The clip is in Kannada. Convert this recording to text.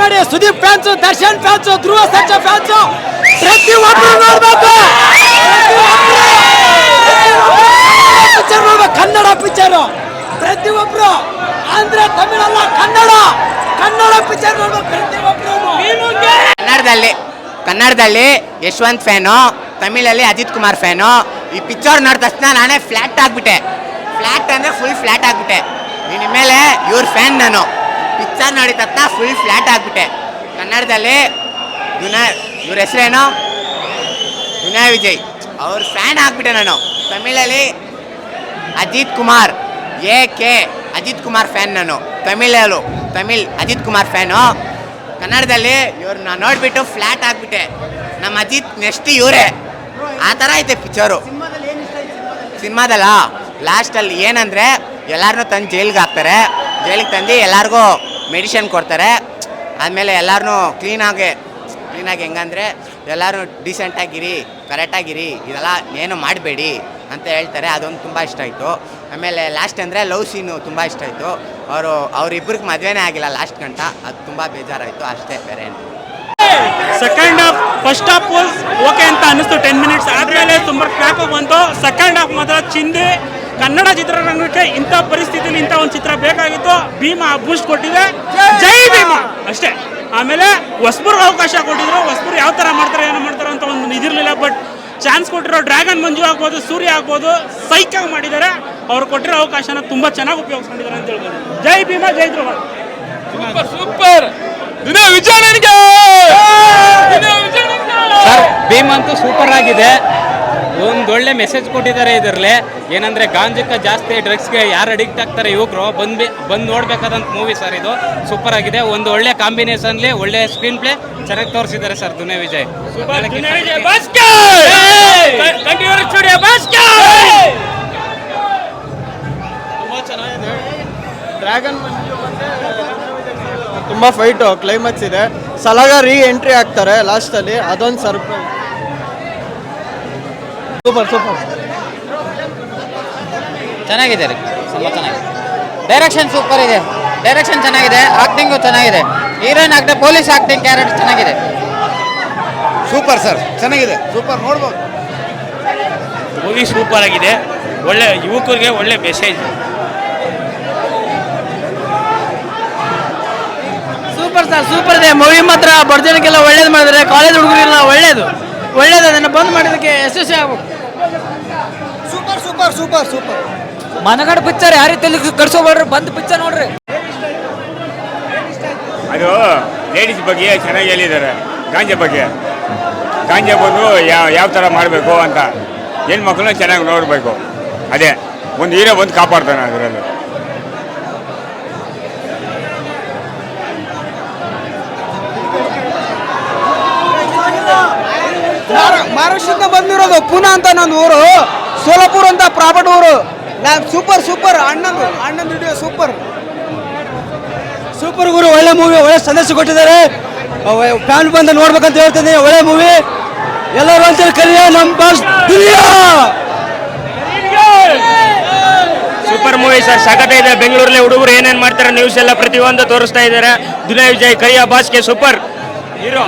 ನೋಡಿ, ಸುದೀಪ್ ಫ್ಯಾನ್ಸ್ ದರ್ಶನ್ ಫ್ಯಾನ್ಸ್ ಧ್ರುವ ಸಂಚ ಫ್ಯಾನ್ಸ್ ಪ್ರತಿ ಒಬ್ಬರು ನೋಡ್ಬೇಕು. ಕನ್ನಡ ಪಿಕ್ಚರ್ ಪ್ರತಿ ಒಬ್ರು. ಆಂಧ್ರ, ತಮಿಳಲ್ಲ, ಕನ್ನಡ. ಕನ್ನಡ ಪಿಕ್ಚರ್ ನೋಡ್ಬೇಕು, ಪ್ರತಿ ಕನ್ನಡದಲ್ಲಿ ಕನ್ನಡದಲ್ಲಿ ಯಶವಂತ್ ಫ್ಯಾನು ತಮಿಳಲ್ಲಿ ಅಜಿತ್ ಕುಮಾರ್ ಫ್ಯಾನು ಈ ಪಿಕ್ಚರ್ ನೋಡಿದ ತಕ್ಷಣ ನಾನೇ ಫ್ಲ್ಯಾಟ್ ಆಗ್ಬಿಟ್ಟೆ. ಫ್ಲ್ಯಾಟ್ ಅಂದರೆ ಫುಲ್ ಫ್ಲ್ಯಾಟ್ ಆಗ್ಬಿಟ್ಟೆ. ಮೇಲೆ ಇವ್ರ ಫ್ಯಾನ್ ನಾನು. ಪಿಕ್ಚರ್ ನೋಡಿದ ತಕ್ಷಣ ಫುಲ್ ಫ್ಲ್ಯಾಟ್ ಆಗ್ಬಿಟ್ಟೆ. ಕನ್ನಡದಲ್ಲಿ ದುನಾ ಇವ್ರ ಹೆಸರೇನು? ವಿನಯ್ ವಿಜಯ್. ಅವ್ರ ಫ್ಯಾನ್ ಆಗ್ಬಿಟ್ಟೆ ನಾನು. ತಮಿಳಲ್ಲಿ Ajith Kumar. A K Ajith Kumar fan ನಾನು. ತಮಿಳಲ್ಲೂ ತಮಿಳ್ ಅಜಿತ್ ಕುಮಾರ್ ಫ್ಯಾನು ಕನ್ನಡದಲ್ಲಿ ಇವ್ರನ್ನ ನೋಡಿಬಿಟ್ಟು ಫ್ಲ್ಯಾಟ್ ಆಗಿಬಿಟ್ಟೆ. ನಮ್ಮ ಅಜಿತ್ ನೆಕ್ಸ್ಟ್ ಇವರೇ. ಆ ಥರ ಐತೆ ಪಿಚ್ಚರು ಸಿನಿಮಾದಲ್ಲ ಲಾಸ್ಟಲ್ಲಿ ಏನಂದರೆ ಎಲ್ಲರನ್ನೂ ತಂದು ಜೈಲಿಗೆ ಹಾಕ್ತಾರೆ. ಜೈಲಿಗೆ ತಂದು ಎಲ್ಲರಿಗೂ ಮೆಡಿಷನ್ ಕೊಡ್ತಾರೆ. ಆದಮೇಲೆ ಎಲ್ಲರೂ ಕ್ಲೀನಾಗಿ ಕ್ಲೀನಾಗಿ ಹೆಂಗಂದರೆ ಎಲ್ಲರೂ ಡೀಸೆಂಟಾಗಿರಿ ಕರೆಕ್ಟಾಗಿರಿ ಇದೆಲ್ಲ ಏನು ಮಾಡಬೇಡಿ ಅಂತ ಹೇಳ್ತಾರೆ. ಅದೊಂದು ತುಂಬ ಇಷ್ಟ ಆಯಿತು. ಆಮೇಲೆ ಲಾಸ್ಟ್ ಅಂದರೆ ಲವ್ ಸೀನು ತುಂಬ ಇಷ್ಟ ಆಯಿತು. ಅವರು ಅವರಿಬ್ಬರಿಗೆ ಮದುವೆನೇ ಆಗಿಲ್ಲ ಲಾಸ್ಟ್ ಗಂಟ. ಅದು ತುಂಬ ಬೇಜಾರಾಯಿತು. ಅಷ್ಟೇ ಬೇರೆ second half first half okay ಅಂತ ಅನ್ನಿಸ್ತು ಟೆನ್ ಮಿನಿಟ್ಸ್ ಆದಮೇಲೆ ತುಂಬ ಟ್ರ್ಯಾಕ್ ಬಂತು. ಸೆಕೆಂಡ್ ಹಾಫ್ ಮಾತ್ರ ಚಿಂದಿ. ಕನ್ನಡ ಚಿತ್ರರಂಗಕ್ಕೆ ಇಂಥ ಪರಿಸ್ಥಿತಿಲಿ ಇಂಥ ಒಂದು ಚಿತ್ರ ಬೇಕಾಗಿತ್ತು ಭೀಮಾ ಬೂಸ್ಟ್ ಕೊಟ್ಟಿದೆ. ಜೈ ಭೀಮಾ! ಅಷ್ಟೇ. ಆಮೇಲೆ ಹೊಸಬರ್ಗೆ ಅವಕಾಶ ಕೊಟ್ಟಿದ್ರು. ಹೊಸಬರು ಯಾವ ಥರ ಮಾಡ್ತಾರೆ ಏನು ಮಾಡ್ತಾರೆ ಅಂತ ಒಂದು ಇದಿರಲಿಲ್ಲ ಬಟ್ ಚಾನ್ಸ್ ಕೊಟ್ಟಿರೋ ಡ್ರ್ಯಾಗನ್ ಮಂಜು ಆಗ್ಬೋದು ಸೂರ್ಯ ಆಗ್ಬೋದು ಸೈಕಾಗಿ ಮಾಡಿದ್ದಾರೆ. ಅವ್ರು ಕೊಟ್ಟಿರೋ ಅವಕಾಶನ ತುಂಬ ಚೆನ್ನಾಗಿ ಉಪಯೋಗಿಸ್ಕೊಂಡಿದ್ದಾರೆ ಅಂತ ಹೇಳ್ಬೋದು. ಜೈ ಭೀಮಾ ಜೈ ಧ್ರುವ ಸೂಪರ್ ಸೂಪರ್. ದಿನ ವಿಚಾರಣೆಗೆ ಸರ್ ಭೀಮ್ ಅಂತೂ ಸೂಪರ್ ಆಗಿದೆ. ಒಂದು ಒಳ್ಳೆ ಮೆಸೇಜ್ ಕೊಟ್ಟಿದ್ದಾರೆ ಇದರಲ್ಲಿ. ಏನಂದ್ರೆ ಗಾಂಜಕ್ಕೆ ಜಾಸ್ತಿ ಡ್ರಗ್ಸ್ಗೆ ಯಾರು ಅಡಿಕ್ಟ್ ಆಗ್ತಾರೆ ಯುವಕರು ಬಂದು ಬಂದು ನೋಡ್ಬೇಕಾದಂತ ಮೂವಿ ಸರ್ ಇದು. ಸೂಪರ್ ಆಗಿದೆ. ಒಂದು ಒಳ್ಳೆ ಕಾಂಬಿನೇಷನ್ಲಿ ಒಳ್ಳೆ ಸ್ಕ್ರೀನ್ ಪ್ಲೇ ಚೆನ್ನಾಗಿ ತೋರಿಸಿದ್ದಾರೆ ಸರ್ ದುನೇ ವಿಜಯ್. ಡ್ರ್ಯಾಗನ್ ತುಂಬ ಫೈಟು ಕ್ಲೈಮ್ಯಾಕ್ಸ್ ಇದೆ. ಸಲಾಗ ರೀ ಎಂಟ್ರಿ ಆಗ್ತಾರೆ ಲಾಸ್ಟಲ್ಲಿ ಅದೊಂದು ಸರ್ಪ್ರೈಸ್ ಸೂಪರ್ ಸೂಪರ್. ಚೆನ್ನಾಗಿದೆ ರೀ. ತುಂಬ ಚೆನ್ನಾಗಿದೆ. ಡೈರೆಕ್ಷನ್ ಸೂಪರ್ ಇದೆ. ಡೈರೆಕ್ಷನ್ ಚೆನ್ನಾಗಿದೆ. ಆಕ್ಟಿಂಗು ಚೆನ್ನಾಗಿದೆ. Heroine acting police acting character ಚೆನ್ನಾಗಿದೆ. Super sir. ಚೆನ್ನಾಗಿದೆ. ಸೂಪರ್ ನೋಡ್ಬೋದು. ಮೂವಿ ಸೂಪರ್ ಆಗಿದೆ. ಒಳ್ಳೆ ಯುವಕರಿಗೆ ಒಳ್ಳೆ ಮೆಸೇಜ್ ಸೂಪರ್ ಸರ್ ಸೂಪರ್ ಇದೆ. ಮೂವಿ ಮಾತ್ರ ಬಡಜನಕ್ಕೆಲ್ಲ ಒಳ್ಳೇದು ಮಾಡಿದ್ರೆ ಕಾಲೇಜ್ ಹುಡುಗರಿಗೆಲ್ಲ ಒಳ್ಳೇದು. ಒಳ್ಳೇದು ಅದನ್ನು ಬಂದ್ ಮಾಡೋದಕ್ಕೆ ಯಶಸ್ವಿ ಆಗ್ಬೇಕು. Super super super super. ಮನಗಡ picture ಯಾವ ರೀತಿ ಕಟ್ಸೋಬೇಡ್ರಿ ಬಂದ್ ಪಿಕ್ಚರ್ ನೋಡ್ರಿ. ಅದು ಲೇಡೀಸ್ ಬಗ್ಗೆ ಚೆನ್ನಾಗಿ ಹೇಳಿದ್ದಾರೆ. ಗಾಂಜಾ ಬಗ್ಗೆ. ಗಾಂಜಾ ಬಂದು ಯಾವ ಯಾವ ಥರ ಮಾಡಬೇಕು ಅಂತ. ಹೆಣ್ಮಕ್ಳನ್ನ ಚೆನ್ನಾಗಿ ನೋಡಬೇಕು. ಅದೇ ಒಂದು ಹೀರೋ ಬಂದು ಕಾಪಾಡ್ತಾನೆ ಅದರಲ್ಲಿ. ಮಹಾರಾಷ್ಟ್ರದಿಂದ ಬಂದಿರೋದು ಪುನಾ ಅಂತ ನನ್ನ ಊರು. ಸೋಲಾಪುರ್ ಅಂತ ಪ್ರಾಪರ್ಟ್ ಊರು. ನಾನು ಸೂಪರ್ ಸೂಪರ್. ಅಣ್ಣಂದು ಅಣ್ಣಂದು ವಿಡಿಯೋ ಸೂಪರ್. ಸೂಪರ್ ಗುರು ಒಳ್ಳೆ ಮೂವಿ ಒಳ್ಳೆ ಸಂದೇಶ ಕೊಟ್ಟಿದ್ದಾರೆ. ಫ್ಯಾನ್ ಬಂದು ನೋಡ್ಬೇಕಂತ ಹೇಳ್ತೀನಿ. ಒಳ್ಳೆ ಮೂವಿ ಎಲ್ಲರೂ ಅಂತ ಕರಿಯ ನಮ್ಮ boss Duniya! Super movie sir. ಸಖತ್ ಇದೆ. ಬೆಂಗಳೂರಲ್ಲಿ ಹುಡುಗರು ಏನೇನ್ ಮಾಡ್ತಾರೆ ನ್ಯೂಸ್ ಎಲ್ಲ ಪ್ರತಿಯೊಂದು ತೋರಿಸ್ತಾ ಇದ್ದಾರೆ. ದುನಿಯಾ ವಿಜಯ್ ಕರಿಯ ಬಾಸ್ಗೆ ಸೂಪರ್. ಹೀರೋ.